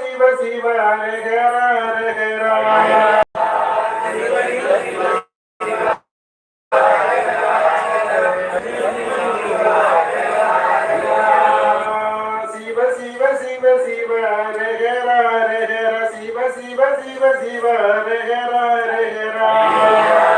Shiva Shiva அழகர அழகர Shiva, Shiva, Shiva, Hare Hare Hare Hare.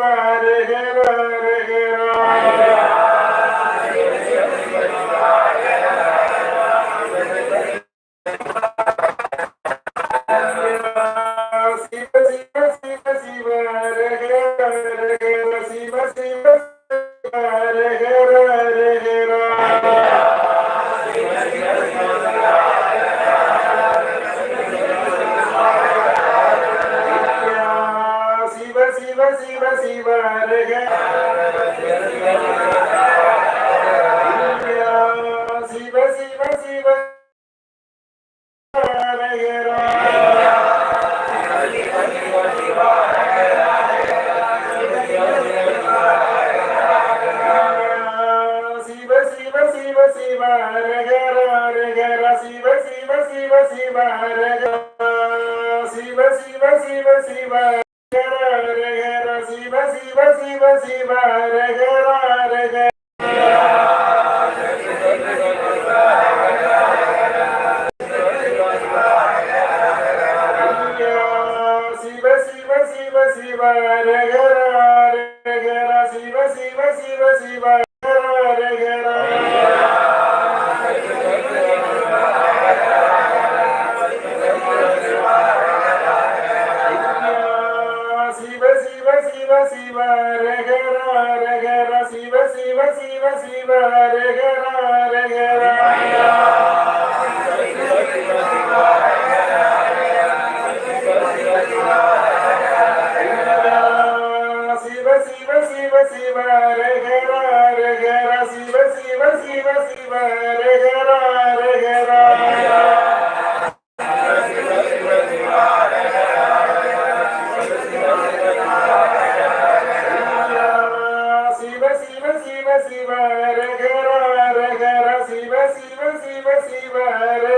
Hare Hare Se va a decir, va a decir, va a decir, va a decir, va a decir, va a decir, va a decir, va a decir, va a decir, va Hare Hare Hare சிவரே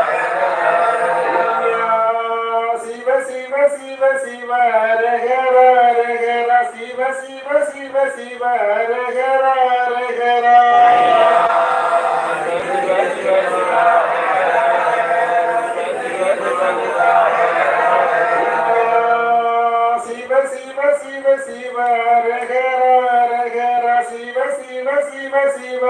Shiva Shiva Shiva ரகர ரகர Shiva Shiva Shiva Shiva ரகர ரகர Shiva Shiva Shiva Shiva ரகர ரகர Shiva Shiva Shiva Shiva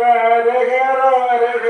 Hara Hara